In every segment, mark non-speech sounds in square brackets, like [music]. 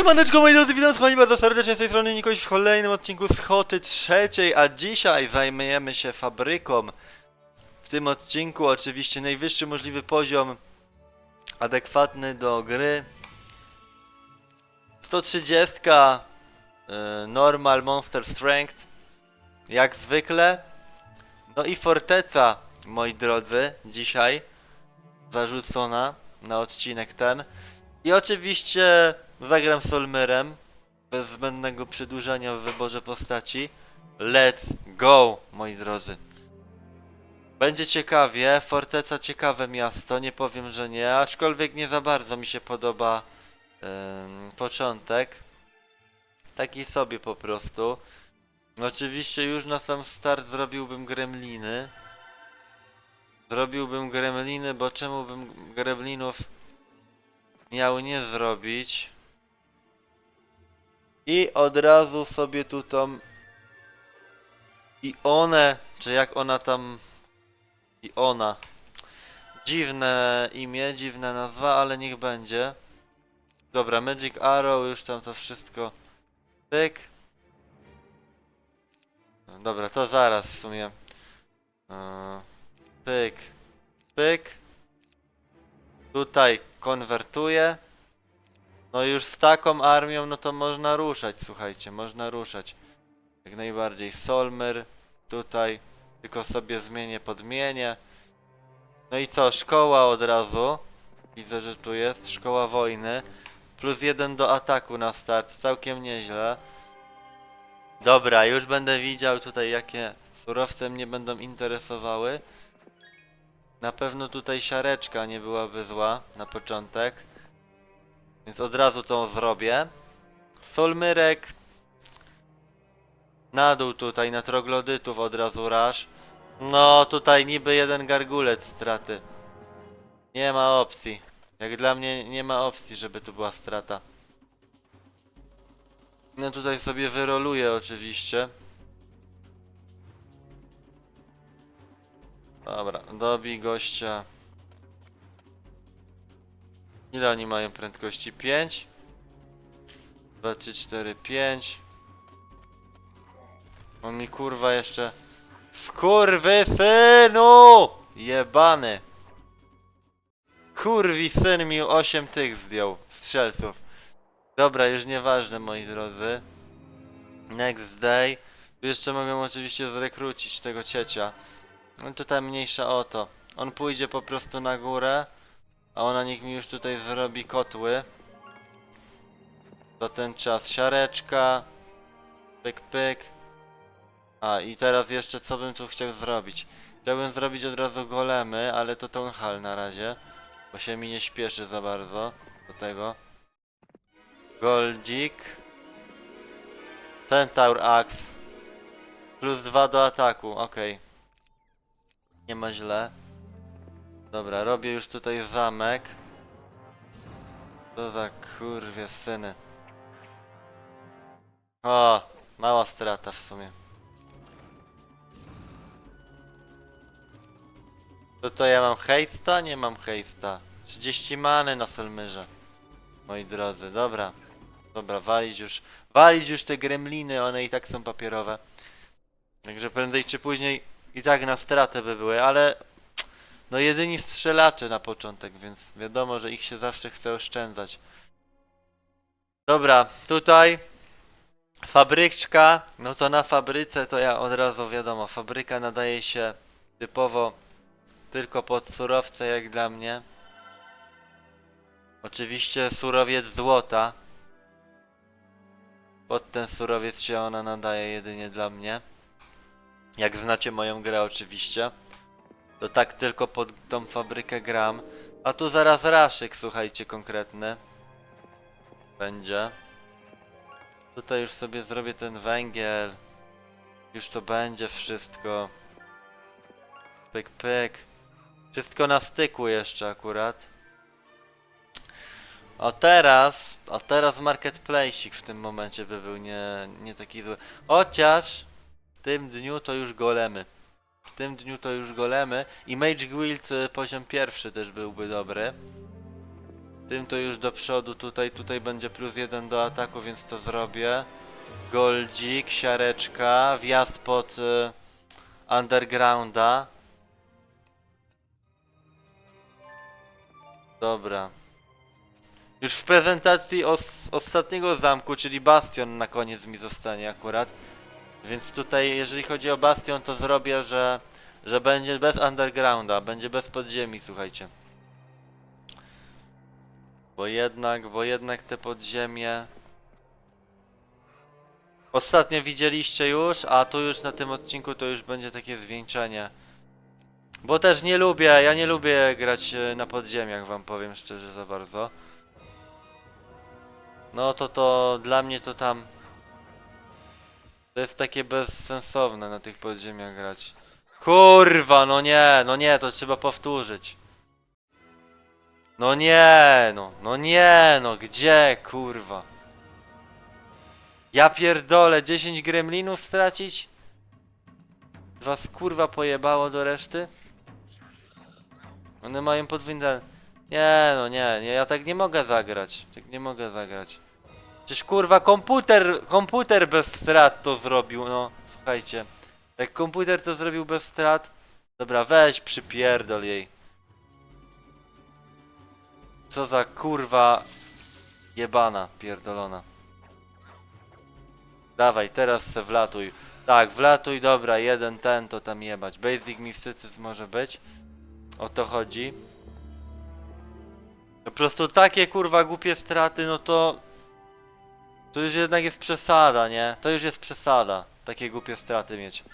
Siemaneczko moi drodzy, witam z bardzo serdecznie z tej strony Nikoś w kolejnym odcinku z Hoty trzeciej, a dzisiaj zajmujemy się fabryką. W tym odcinku oczywiście najwyższy możliwy poziom adekwatny do gry. 130 y, normal monster strength jak zwykle. No i forteca moi drodzy dzisiaj zarzucona na odcinek ten. I oczywiście zagram Solmyrem, bez zbędnego przedłużania w wyborze postaci. Let's go, moi drodzy. Będzie ciekawie, Forteca ciekawe miasto, nie powiem, że nie, aczkolwiek nie za bardzo mi się podoba ym, początek. Taki sobie po prostu. Oczywiście już na sam start zrobiłbym gremliny. Zrobiłbym gremliny, bo czemu bym gremlinów miał nie zrobić. I od razu sobie tu tą i one, czy jak ona tam i ona. Dziwne imię, dziwna nazwa, ale niech będzie. Dobra, Magic Arrow, już tam to wszystko. Pyk. Dobra, to zaraz w sumie. Yy, Pyk. Pyk. Tutaj konwertuję. No już z taką armią, no to można ruszać, słuchajcie, można ruszać. Jak najbardziej. Solmer, tutaj, tylko sobie zmienię, podmienię. No i co, szkoła od razu. Widzę, że tu jest, szkoła wojny. Plus jeden do ataku na start, całkiem nieźle. Dobra, już będę widział tutaj, jakie surowce mnie będą interesowały. Na pewno tutaj siareczka nie byłaby zła na początek. Więc od razu tą zrobię. Solmyrek. Na dół tutaj, na troglodytów od razu rasz. No, tutaj niby jeden gargulec straty. Nie ma opcji. Jak dla mnie nie ma opcji, żeby tu była strata. No tutaj sobie wyroluję oczywiście. Dobra, dobij gościa. Ile oni mają prędkości? 5? 2, 3, 4, 5. On mi kurwa jeszcze... Skurwy synu! Jebany! Kurwi syn mi 8 tych zdjął, strzelców. Dobra, już nieważne moi drodzy. Next day. Tu jeszcze mogę oczywiście zrekrucić tego ciecia. No tutaj mniejsza o to. On pójdzie po prostu na górę. A ona niech mi już tutaj zrobi kotły. Za ten czas siareczka. Pyk, pyk. A i teraz jeszcze co bym tu chciał zrobić? Chciałbym zrobić od razu golemy, ale to Town Hall na razie. Bo się mi nie śpieszy za bardzo do tego. Goldzik. Centaur Axe. Plus dwa do ataku, okej. Nie ma źle. Dobra, robię już tutaj zamek. Co za kurwie syny. O, mała strata w sumie. To to ja mam hejsta? Nie mam hejsta. 30 many na Selmyrze. Moi drodzy, dobra. Dobra, walić już. Walić już te gremliny, one i tak są papierowe. Także prędzej czy później i tak na stratę by były, ale no jedyni strzelacze na początek, więc wiadomo, że ich się zawsze chce oszczędzać. Dobra, tutaj fabryczka, no to na fabryce to ja od razu wiadomo, fabryka nadaje się typowo tylko pod surowce jak dla mnie. Oczywiście surowiec złota. Pod ten surowiec się ona nadaje jedynie dla mnie. Jak znacie moją grę oczywiście. To tak tylko pod tą fabrykę gram. A tu zaraz raszyk, słuchajcie, konkretny. Będzie. Tutaj już sobie zrobię ten węgiel. Już to będzie wszystko. Pyk, pyk. Wszystko na styku jeszcze akurat. A teraz, a teraz marketplace'ik w tym momencie by był nie, nie taki zły. Chociaż w tym dniu to już golemy. W tym dniu to już golemy i Mage Guild y, poziom pierwszy też byłby dobry. Tym to już do przodu, tutaj, tutaj będzie plus jeden do ataku, więc to zrobię. Goldzik, siareczka, wjazd pod y, undergrounda. Dobra. Już w prezentacji os ostatniego zamku, czyli Bastion na koniec mi zostanie akurat. Więc tutaj, jeżeli chodzi o Bastion, to zrobię, że, że będzie bez undergrounda, będzie bez podziemi, słuchajcie. Bo jednak, bo jednak te podziemie... Ostatnio widzieliście już, a tu już na tym odcinku to już będzie takie zwieńczenie. Bo też nie lubię, ja nie lubię grać e, na podziemiach, wam powiem szczerze za bardzo. No to to dla mnie to tam to jest takie bezsensowne na tych podziemiach grać. Kurwa, no nie, no nie, to trzeba powtórzyć. No nie, no, no nie, no gdzie, kurwa? Ja pierdolę, 10 gremlinów stracić? Was kurwa pojebało do reszty? One mają podwójne... Nie, no nie, nie, ja tak nie mogę zagrać. Tak nie mogę zagrać. Przecież kurwa komputer, komputer bez strat to zrobił, no. Słuchajcie. Jak komputer to zrobił bez strat... Dobra, weź przypierdol jej. Co za kurwa... Jebana, pierdolona. Dawaj, teraz se wlatuj. Tak, wlatuj, dobra, jeden ten to tam jebać. Basic mistycyzm może być. O to chodzi. Po prostu takie kurwa głupie straty, no to... To już jednak jest przesada, nie? To już jest przesada. Takie głupie straty mieć.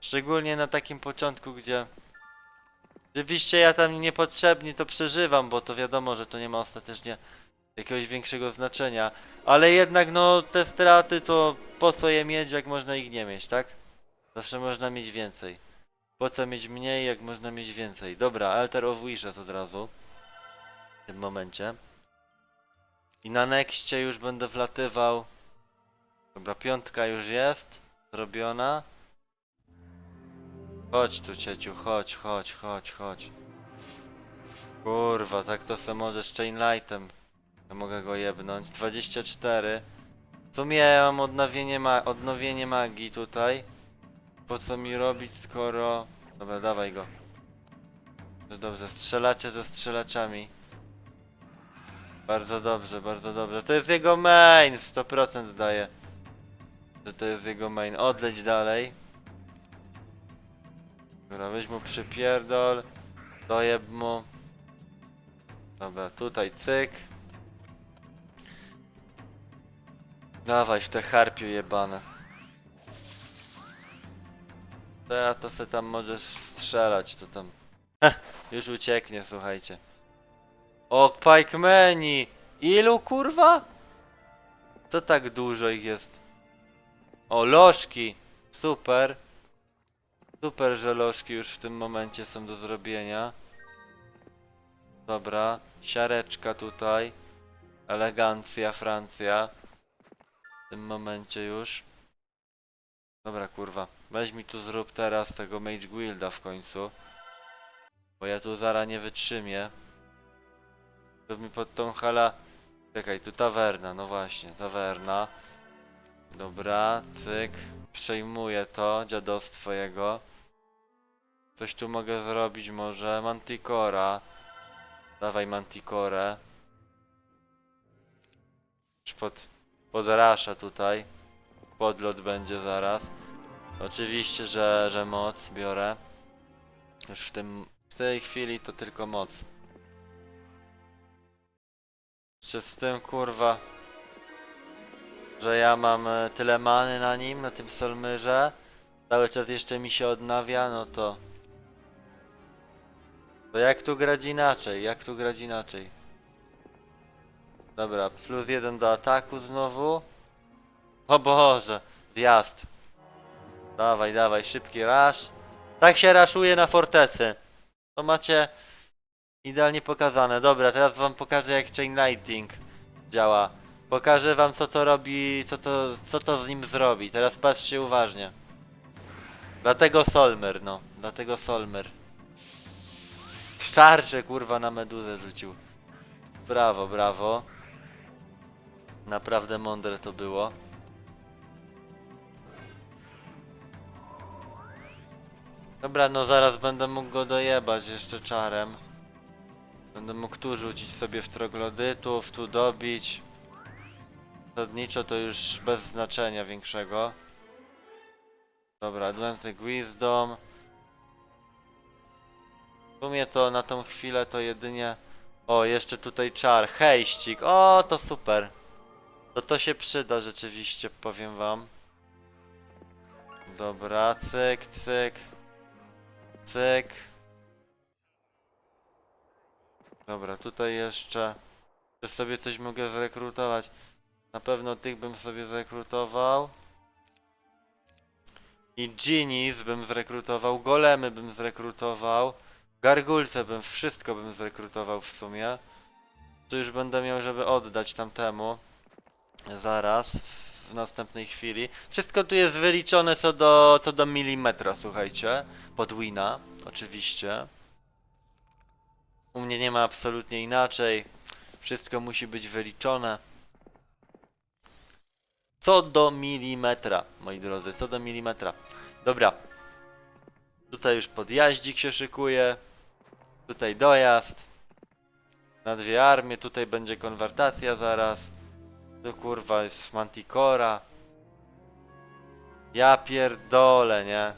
Szczególnie na takim początku, gdzie... Oczywiście ja tam niepotrzebnie to przeżywam, bo to wiadomo, że to nie ma ostatecznie jakiegoś większego znaczenia. Ale jednak no te straty to po co je mieć, jak można ich nie mieć, tak? Zawsze można mieć więcej. Po co mieć mniej, jak można mieć więcej? Dobra, Alter of Wishes od razu. W tym momencie. I na nexcie już będę wlatywał. Dobra, piątka już jest. Zrobiona. Chodź tu cieciu, chodź, chodź, chodź, chodź. Kurwa, tak to se możesz Chainlightem. Ja mogę go jebnąć. 24. W sumie ja mam odnowienie, ma odnowienie magii tutaj. Po co mi robić, skoro... Dobra, dawaj go. Dobrze, strzelacie ze strzelaczami. Bardzo dobrze, bardzo dobrze. To jest jego main! 100% daje. Że to jest jego main. Odleć dalej. Dobra, weź mu przypierdol. Dojeb mu. Dobra, tutaj cyk. Dawaj w te harpie jebane. Teraz to se tam możesz strzelać, to tam. Heh, [laughs] już ucieknie, słuchajcie. O, Pikemeni! Ilu kurwa? Co tak dużo ich jest? O, lożki! Super. Super, że lożki już w tym momencie są do zrobienia. Dobra, siareczka tutaj. Elegancja, Francja. W tym momencie już. Dobra, kurwa. Weź mi tu zrób teraz tego Mage Guilda w końcu. Bo ja tu zara nie wytrzymię. To mi pod tą hala... Czekaj, tu tawerna, no właśnie, tawerna. Dobra, cyk. Przejmuję to, dziadostwo jego. Coś tu mogę zrobić może. Manticora. Dawaj Manticore. Pod... Podrasza tutaj. Podlot będzie zaraz. Oczywiście, że, że moc biorę. Już w tym... W tej chwili to tylko moc. Jeszcze z tym kurwa... Że ja mam e, tyle many na nim, na tym solmyrze. Cały czas jeszcze mi się odnawia, no to... To jak tu grać inaczej? Jak tu grać inaczej? Dobra, plus jeden do ataku znowu. O Boże, wjazd. Dawaj, dawaj, szybki rush. Tak się raszuje na fortecy. To macie idealnie pokazane. Dobra, teraz wam pokażę jak Chain Lightning działa. Pokażę wam co to robi, co to, co to z nim zrobi. Teraz patrzcie uważnie. Dlatego Solmer, no. Dlatego Solmer. Starcze kurwa na meduzę rzucił. Brawo, brawo. Naprawdę mądre to było. Dobra, no zaraz będę mógł go dojebać jeszcze czarem. Będę mógł tu rzucić sobie w troglodytów, tu dobić. Zasadniczo to już bez znaczenia większego. Dobra, Atlantic Wisdom. W sumie to na tą chwilę to jedynie... O, jeszcze tutaj czar, hejścik. O, to super. To to się przyda rzeczywiście, powiem wam. Dobra, cyk, cyk. Cyk. Dobra, tutaj jeszcze... Czy sobie coś mogę zrekrutować? Na pewno tych bym sobie zrekrutował. I Genies bym zrekrutował, golemy bym zrekrutował, gargulce bym, wszystko bym zrekrutował w sumie. Tu już będę miał, żeby oddać tamtemu. Zaraz, w następnej chwili. Wszystko tu jest wyliczone co do, co do milimetra, słuchajcie. Pod wina, oczywiście. U mnie nie ma absolutnie inaczej. Wszystko musi być wyliczone. Co do milimetra, moi drodzy, co do milimetra. Dobra. Tutaj już podjaździk się szykuje. Tutaj dojazd. Na dwie armie, tutaj będzie konwertacja zaraz. Tu kurwa jest Manticora. Ja pierdolę, nie?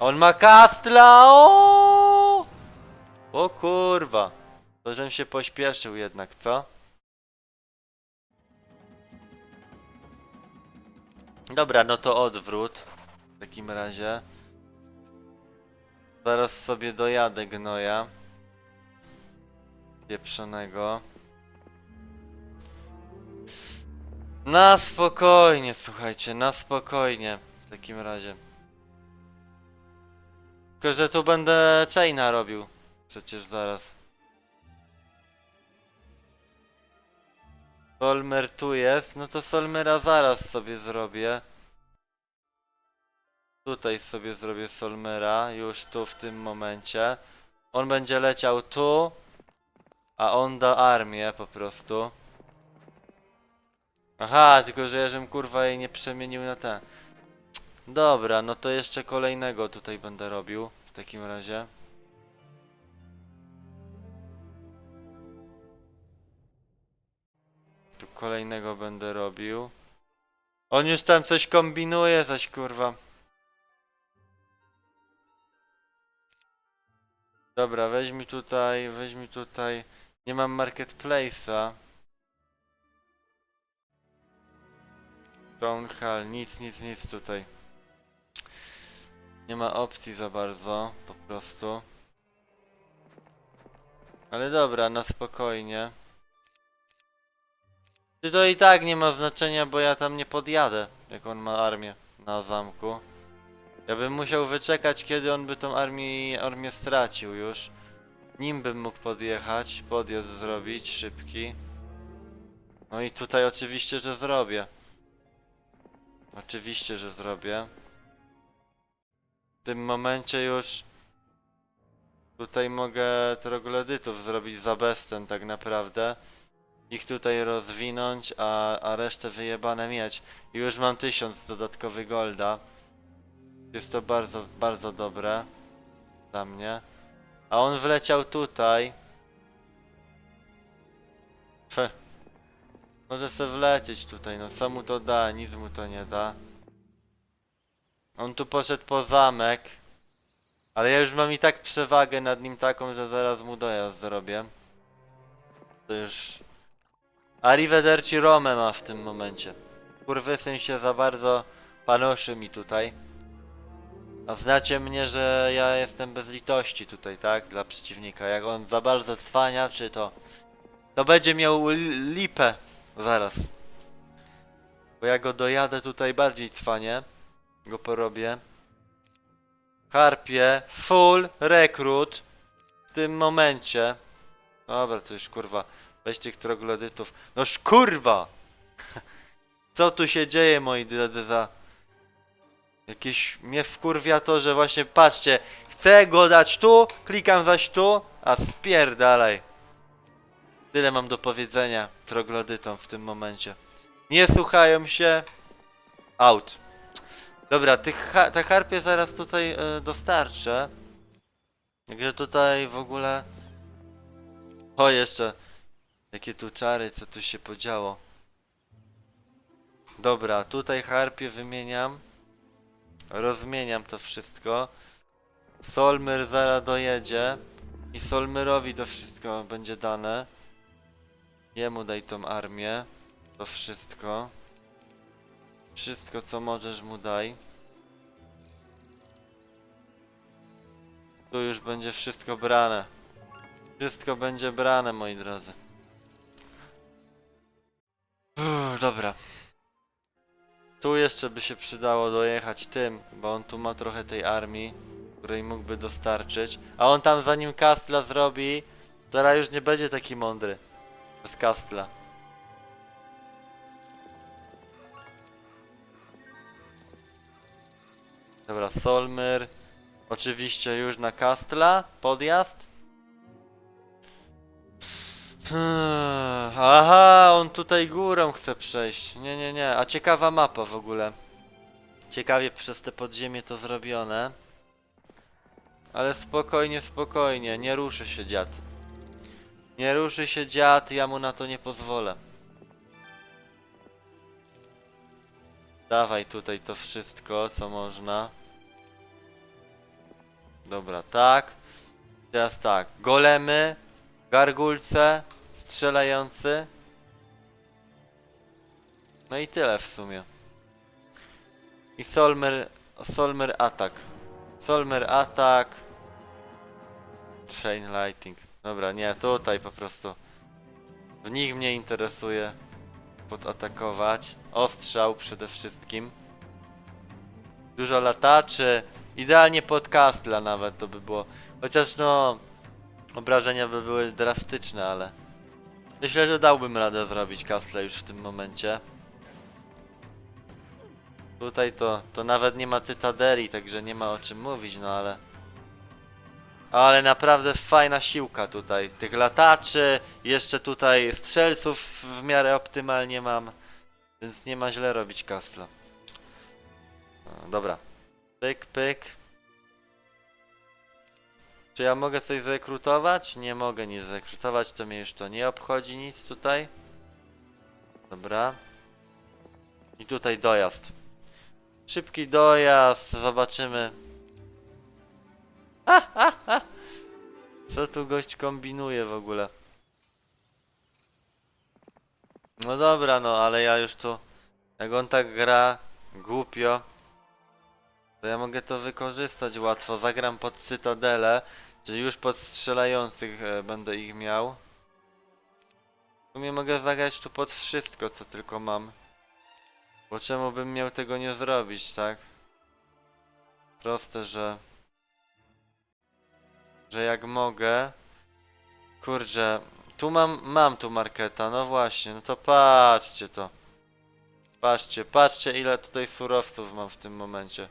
On ma kastla! O! O kurwa. To żem się pośpieszył jednak, co? Dobra, no to odwrót. W takim razie. Zaraz sobie dojadę gnoja. Pieprzonego. Na spokojnie, słuchajcie, na spokojnie. W takim razie. Tylko, że tu będę chaina robił. Przecież zaraz. Solmer tu jest, no to Solmera zaraz sobie zrobię. Tutaj sobie zrobię Solmera, już tu w tym momencie. On będzie leciał tu, a on da armię po prostu. Aha, tylko że ja żem kurwa jej nie przemienił na ten. Dobra, no to jeszcze kolejnego tutaj będę robił w takim razie. Kolejnego będę robił. On już tam coś kombinuje, zaś kurwa. Dobra, weź mi tutaj, weź mi tutaj. Nie mam marketplace'a. Town Hall, nic, nic, nic tutaj. Nie ma opcji za bardzo, po prostu. Ale dobra, na spokojnie. Czy to i tak nie ma znaczenia, bo ja tam nie podjadę, jak on ma armię na zamku. Ja bym musiał wyczekać, kiedy on by tą armię, armię stracił już. Nim bym mógł podjechać, podjazd zrobić, szybki. No i tutaj oczywiście, że zrobię. Oczywiście, że zrobię. W tym momencie już tutaj mogę troglodytów zrobić za bezcen tak naprawdę. Ich tutaj rozwinąć, a, a resztę wyjebane mieć. I już mam tysiąc dodatkowych golda. Jest to bardzo, bardzo dobre dla mnie. A on wleciał tutaj. Fe. Może se wlecieć tutaj, no co mu to da, nic mu to nie da. On tu poszedł po zamek. Ale ja już mam i tak przewagę nad nim taką, że zaraz mu dojazd zrobię. To już... Arrivederci Rome ma w tym momencie. Kurwysyn się za bardzo panoszy mi tutaj. A znacie mnie, że ja jestem bez litości tutaj, tak? Dla przeciwnika. Jak on za bardzo cwania, czy to... To będzie miał li- lipę. Zaraz. Bo ja go dojadę tutaj bardziej cwanie. Go porobię. Harpie, full rekrut. W tym momencie. Dobra, to już kurwa. Weź tych troglodytów. Noż kurwa! [laughs] Co tu się dzieje, moi drodzy, za... Jakieś mnie wkurwia to, że właśnie patrzcie, chcę go dać tu, klikam zaś tu, a spierdalaj. Tyle mam do powiedzenia troglodytom w tym momencie. Nie słuchają się. Out. Dobra, tych te harpie zaraz tutaj e, dostarczę. Także tutaj w ogóle... O, jeszcze... Jakie tu czary, co tu się podziało. Dobra, tutaj harpie wymieniam. Rozmieniam to wszystko. Solmyr zaraz dojedzie. I Solmyrowi to wszystko będzie dane. Jemu daj tą armię. To wszystko. Wszystko co możesz mu daj. Tu już będzie wszystko brane. Wszystko będzie brane, moi drodzy. Dobra. Tu jeszcze by się przydało dojechać tym, bo on tu ma trochę tej armii, której mógłby dostarczyć. A on tam zanim Kastla zrobi, zaraz już nie będzie taki mądry. Bez Kastla. Dobra, Solmyr. Oczywiście już na Kastla. Podjazd. Hmm, Aha, on tutaj górą chce przejść. Nie, nie, nie. A ciekawa mapa w ogóle. Ciekawie przez te podziemie to zrobione. Ale spokojnie, spokojnie. Nie ruszy się dziad. Nie ruszy się dziad, ja mu na to nie pozwolę. Dawaj tutaj to wszystko, co można. Dobra, tak. Teraz tak. Golemy, gargulce, strzelający. No i tyle w sumie. I Solmer, Solmer atak. Solmer atak. Chain lighting. Dobra, nie, tutaj po prostu. W nich mnie interesuje podatakować. Ostrzał przede wszystkim. Dużo lataczy. Idealnie pod nawet to by było. Chociaż no... Obrażenia by były drastyczne, ale... Myślę, że dałbym radę zrobić Kastla już w tym momencie. Tutaj to, to nawet nie ma cytadeli, także nie ma o czym mówić, no ale... Ale naprawdę fajna siłka tutaj. Tych lataczy, jeszcze tutaj strzelców w miarę optymalnie mam. Więc nie ma źle robić Kastla. No, dobra. Pyk, pyk. Czy ja mogę coś zrekrutować? Nie mogę nic zrekrutować, to mnie już to nie obchodzi nic tutaj. Dobra. I tutaj dojazd. Szybki dojazd, zobaczymy. Co tu gość kombinuje w ogóle? No dobra, no ale ja już tu... Jak on tak gra głupio, to ja mogę to wykorzystać łatwo. Zagram pod cytadelę, czyli już pod strzelających e, będę ich miał. W sumie mogę zagrać tu pod wszystko, co tylko mam. Bo czemu bym miał tego nie zrobić, tak? Proste, że... Że jak mogę... Kurczę, tu mam, mam tu marketa, no właśnie, no to patrzcie to. Patrzcie, patrzcie ile tutaj surowców mam w tym momencie.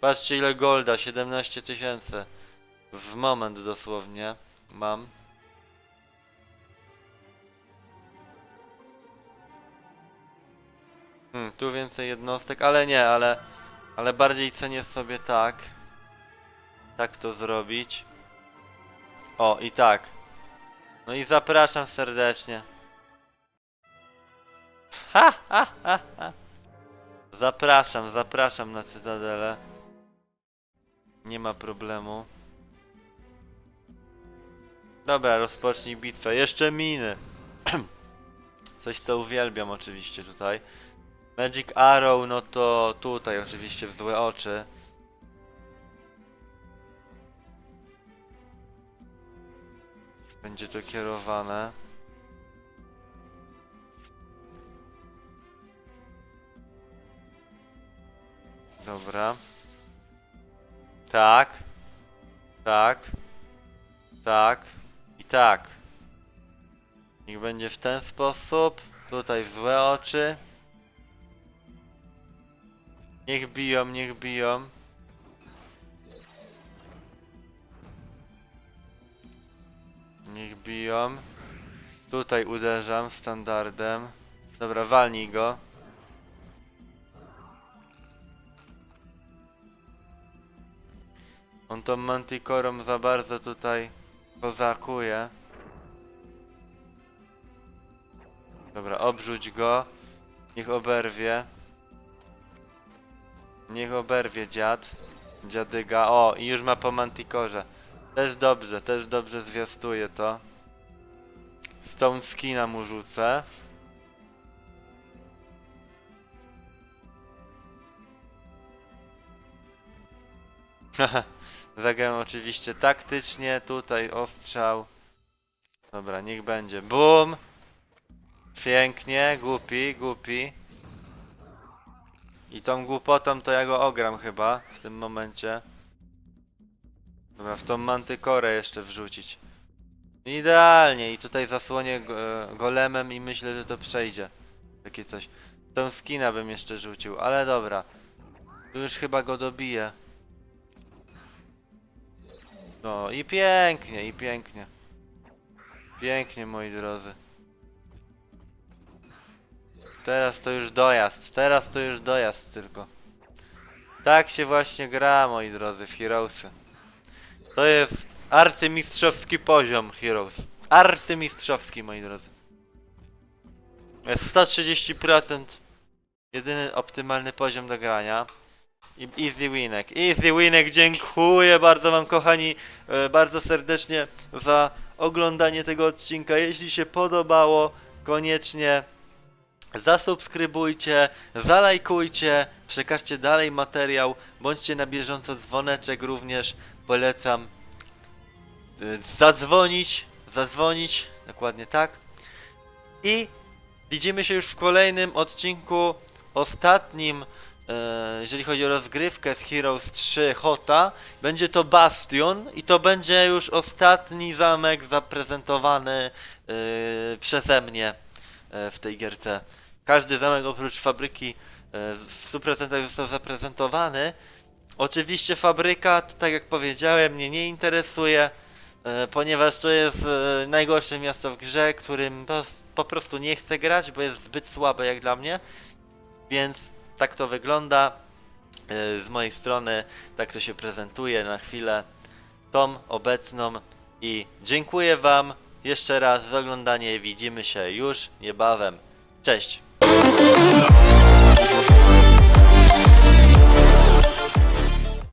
Patrzcie ile golda, 17 tysięcy. W moment dosłownie mam. Hmm, tu więcej jednostek, ale nie, ale... Ale bardziej cenię sobie tak. Tak to zrobić. O, i tak. No i zapraszam serdecznie. Ha, ha, ha, ha. Zapraszam, zapraszam na Cytadelę. Nie ma problemu. Dobra, rozpocznij bitwę. Jeszcze miny. [clears throat] Coś co uwielbiam oczywiście tutaj. Magic Arrow, no to tutaj oczywiście w złe oczy. Będzie to kierowane. Dobra. Tak. Tak. Tak. I tak. Niech będzie w ten sposób. Tutaj w złe oczy. Niech biją, niech biją. Niech biją. Tutaj uderzam standardem. Dobra, walnij go. On tą mantikorą za bardzo tutaj kozakuje. Dobra, obrzuć go. Niech oberwie. Niech oberwie dziad. Dziadyga. O, i już ma po mantikorze. Też dobrze, też dobrze zwiastuje to. Stone skina mu rzucę. Haha, [laughs] Zagrałem oczywiście taktycznie, tutaj ostrzał. Dobra, niech będzie. Bum! Pięknie, głupi, głupi. I tą głupotą to ja go ogram chyba w tym momencie. Dobra, w tą mantykorę jeszcze wrzucić. Idealnie i tutaj zasłonię go, golemem i myślę, że to przejdzie. Takie coś. Tą skina bym jeszcze rzucił, ale dobra. Tu już chyba go dobiję. No i pięknie, i pięknie. Pięknie, moi drodzy. Teraz to już dojazd, teraz to już dojazd tylko. Tak się właśnie gra, moi drodzy, w Heroesy. To jest arcymistrzowski poziom Heroes. Arcymistrzowski, moi drodzy. Jest 130% jedyny optymalny poziom do grania. Easy winek. Easy winek, dziękuję bardzo wam kochani, e, bardzo serdecznie za oglądanie tego odcinka. Jeśli się podobało, koniecznie zasubskrybujcie, zalajkujcie, przekażcie dalej materiał, bądźcie na bieżąco, dzwoneczek również polecam y, zadzwonić, zadzwonić, dokładnie tak. I widzimy się już w kolejnym odcinku, ostatnim, e, jeżeli chodzi o rozgrywkę z Heroes 3 Hota. Będzie to Bastion i to będzie już ostatni zamek zaprezentowany e, przeze mnie e, w tej gierce. Każdy zamek oprócz fabryki e, w 100% został zaprezentowany. Oczywiście fabryka, tak jak powiedziałem, mnie nie interesuje, e, ponieważ to jest e, najgorsze miasto w grze, którym po prostu nie chcę grać, bo jest zbyt słabe jak dla mnie. Więc tak to wygląda e, z mojej strony, tak to się prezentuje na chwilę tą obecną i dziękuję Wam jeszcze raz za oglądanie. Widzimy się już niebawem. Cześć!